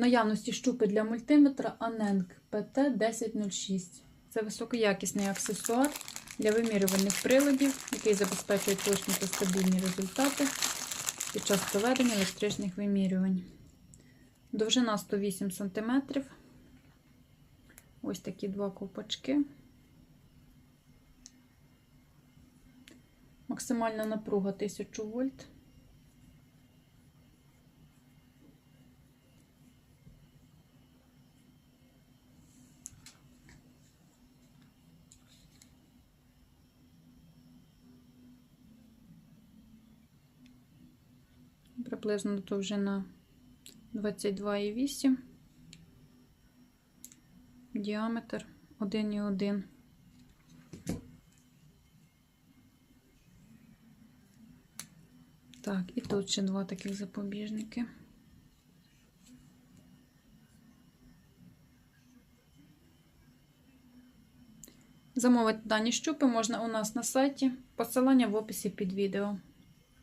наявності щупи для мультиметра Aneng PT1006. Це високоякісний аксесуар для вимірювальних приладів, який забезпечує точні та стабільні результати під час проведення електричних вимірювань. Довжина 108 см. Ось такі два ковпачки. Максимальна напруга 1000 вольт. Приблизно довжина 22,8, діаметр 1,1. Так, і тут ще два таких запобіжники. Замовити дані щупи можна у нас на сайті. Посилання в описі під відео.